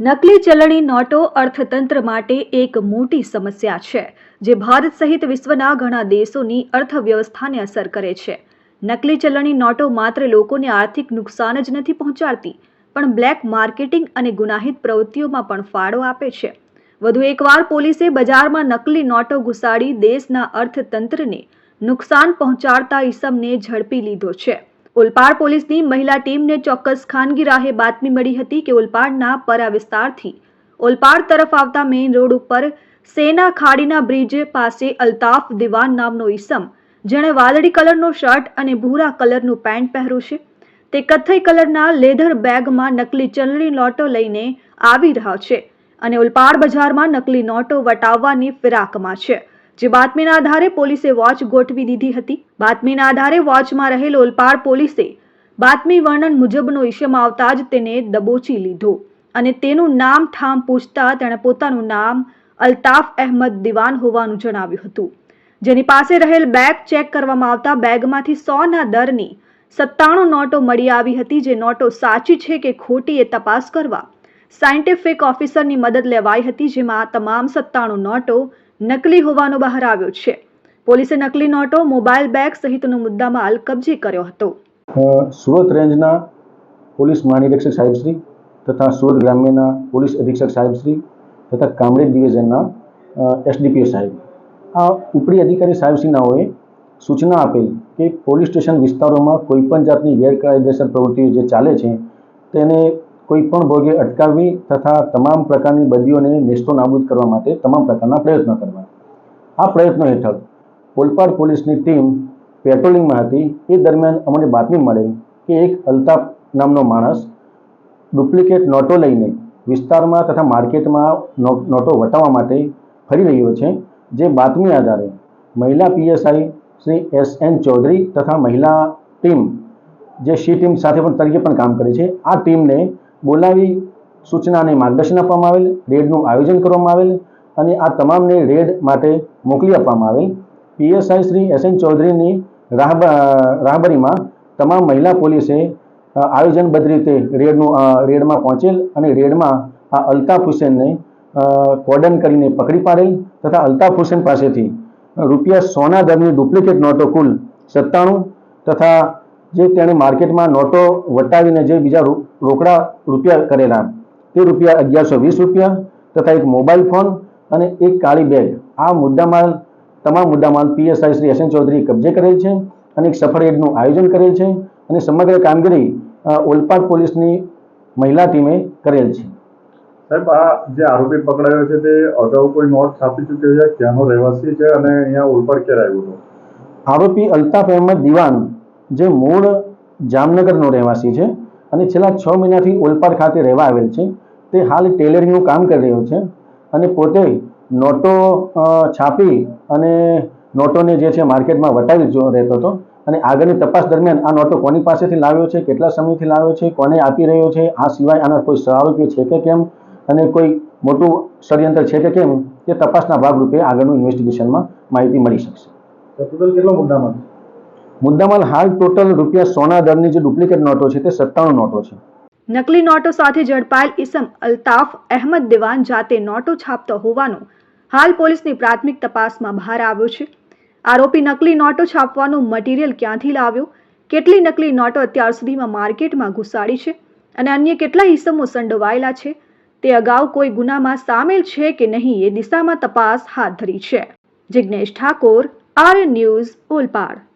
નકલી ચલણી નોટો અર્થતંત્ર માટે એક મોટી સમસ્યા છે, જે ભારત સહિત વિશ્વના ઘણા દેશોની અર્થવ્યવસ્થાને અસર કરે છે. નકલી ચલણી નોટો માત્ર લોકોને આર્થિક નુકસાન જ નથી પહોંચાડતી, પણ બ્લેક માર્કેટિંગ અને ગુનાહિત પ્રવૃત્તિઓમાં પણ ફાળો આપે છે. વધુ એકવાર પોલીસે બજારમાં નકલી નોટો ઘુસાડી દેશના અર્થતંત્રને નુકસાન પહોંચાડતા ઈસમને ઝડપી લીધો છે. ઓલપાડ પોલીસની મહિલા ટીમને ચોક્કસ ખાનગી રાહે બાતમી મળી હતી કે ઓલપાડના પરા વિસ્તારથી ઓલપાડ તરફ આવતા મેઇન રોડ ઉપર સેના ખાડીના બ્રિજ પાસે અલ્તાફ દિવાન નામનો ઈસમ, જેણે વાદળી કલરનો શર્ટ અને ભૂરા કલરનું પેન્ટ પહેર્યું છે. તે કથ્થઈ કલરના લેધર બેગમાં નકલી ચલણી નોટો લઈને આવી રહ્યો છે અને ઓલપાડ બજારમાં નકલી નોટો વટાવવાની ફિરાકમાં છે. જે બાતમીના આધારે પોલીસે વોચ ગોઠવી દીધી હતી. બાતમીના આધારે વોચમાં રહેલ ઓલપાડ પોલીસે બાતમી વર્ણન મુજબનો ઈસમ આવતા જ તેને દબોચી લીધો અને તેનું નામ ઠામ પૂછતા તેણે પોતાનું નામ અલ્તાફ અહેમદ દિવાન હોવાનું જણાવ્યું હતું. જેની પાસે રહેલ બેગ ચેક કરવામાં આવતા બેગમાંથી સોના દરની સત્તાણું નોટો મળી આવી હતી. જે નોટો સાચી છે કે ખોટી એ તપાસ કરવા સાયન્ટિફિક ઓફિસરની મદદ લેવાઈ હતી. જેમાં તમામ સત્તાણું નોટો નકલી હોવાનો બહાર આવ્યો છે. પોલીસે નકલી નોટો, મોબાઈલ બેગ સહિતનો મુદ્દામાલ કબજે કર્યો હતો. સુરત રેન્જના પોલીસ મહાનિરીક્ષક સાહેબશ્રી તથા સુરત ગ્રામ્યના પોલીસ અધિક્ષક સાહેબશ્રી તથા કામરેજ ડિવિઝનના એસડીપીઓ સાહેબ. આ ઉપરી અધિકારી સાહેબશ્રીનાઓએ સૂચના આપેલ કે પોલીસ સ્ટેશન વિસ્તારોમાં કોઈપણ જાતની ગેરકાયદેસર પ્રવૃત્તિઓ જે ચાલે છે, તેને કોઈપણ ભોગે અટકાવવી તથા તમામ પ્રકારની બદીઓને નેસ્તો નાબૂદ કરવા માટે તમામ પ્રકારના પ્રયત્નો કરવા આ પ્રયત્નો હેઠળ ઓલપાડ પોલીસની ટીમ પેટ્રોલિંગમાં હતી. એ દરમિયાન અમને બાતમી મળેલ કે એક અલ્તાફ નામનો માણસ ડુપ્લિકેટ નોટો લઈને વિસ્તારમાં તથા માર્કેટમાં નોટો વટાવવા માટે ફરી રહ્યો છે, જે બાતમી આધારે મહિલા PSI Shri S N Chaudhary તથા મહિલા ટીમ, જે સી ટીમ સાથે પણ તરીકે પણ કામ કરે છે. આ ટીમને બોલાવી સૂચના અને માર્ગદર્શન આપવામાં આવેલ, રેડનું આયોજન કરવામાં આવેલ અને આ તમામને રેડ માટે મોકલી આપવામાં આવેલ. પીએસઆઈ શ્રી એસ એન ચૌધરીની રાહ રાહબરીમાં તમામ મહિલા પોલીસે આયોજનબદ્ધ રીતે રેડનું રેડમાં પહોંચેલ અને રેડમાં આ અલ્તાફ હુસેનને કોર્ડન કરીને પકડી પાડેલ તથા અલ્તાફ હુસેન પાસેથી રૂપિયા સોના દરની ડુપ્લિકેટ નોટો કુલ સત્તાણું તથા જે તેણે માર્કેટમાં નોટો વટાવીને જે બીજા રોકડા રૂપિયા કરેલા. તે રૂપિયા અગિયારસો વીસ રૂપિયા તથા એક મોબાઈલ ફોન અને એક કાળી બેગ. આ મુદ્દામાલ તમામ મુદ્દામાલ PSI Shri S N Chaudhary કબજે કરેલ છે અને એક સફળ એડનું આયોજન કરેલ છે અને સમગ્ર કામગીરી ઓલપાડ પોલીસની મહિલા ટીમે કરેલ છે. સાહેબ આ જે આરોપી પકડાયો છે તે અગાઉ કોઈ નોટ છાપી ચૂક્યો છે? ક્યાંનો રહેવાસી છે અને અહીંયા ઓલપાડ ક્યારે આવ્યો હતો? આરોપી અલ્તાફ અહેમદ દિવાન જે મૂળ જામનગરનો રહેવાસી છે અને છેલ્લા છ મહિનાથી ઓલપાડ ખાતે રહેવા આવેલ છે. તે હાલ ટેલરિંગનું કામ કરી રહ્યો છે અને પોતે નોટો છાપી અને નોટોને જે છે માર્કેટમાં વટાવી જો રહેતો હતો અને આગળની તપાસ દરમિયાન આ નોટો કોની પાસેથી લાવ્યો છે, કેટલા સમયથી લાવ્યો છે, કોને આપી રહ્યો છે, આ સિવાય આના કોઈ સહારોપીઓ છે કે કેમ અને કોઈ મોટું ષડયંત્ર છે કે કેમ તે તપાસના ભાગરૂપે આગળનું ઇન્વેસ્ટિગેશનમાં માહિતી મળી શકશે. ટોટલ કેટલો મુદ્દામાં? મુદ્દામાલ હાલ ટોટલ રૂપિયા સોના દરની જે ડુપ્લિકેટ નોટો છે તે સત્તાણું નોટો છે. નકલી નોટો સાથે ઝડપાયેલ ઇસમ અલ્તાફ અહેમદ દિવાન જાતે નોટો છાપતો હોવાનું હાલ પોલીસની પ્રાથમિક તપાસમાં બહાર આવ્યું છે. આરોપી નકલી નોટો છાપવાનું મટીરિયલ ક્યાંથી લાવ્યો? કેટલી નકલી નોટો અત્યાર સુધીમાં માર્કેટમાં ઘુસાડી છે? અને અન્ય કેટલા ઇસમો સંડોવાયેલા છે? તે અગાઉ કોઈ ગુનામાં સામેલ છે કે નહીં એ દિશામાં તપાસ હાથ ધરી છે. Jignesh Thakor R news Olpad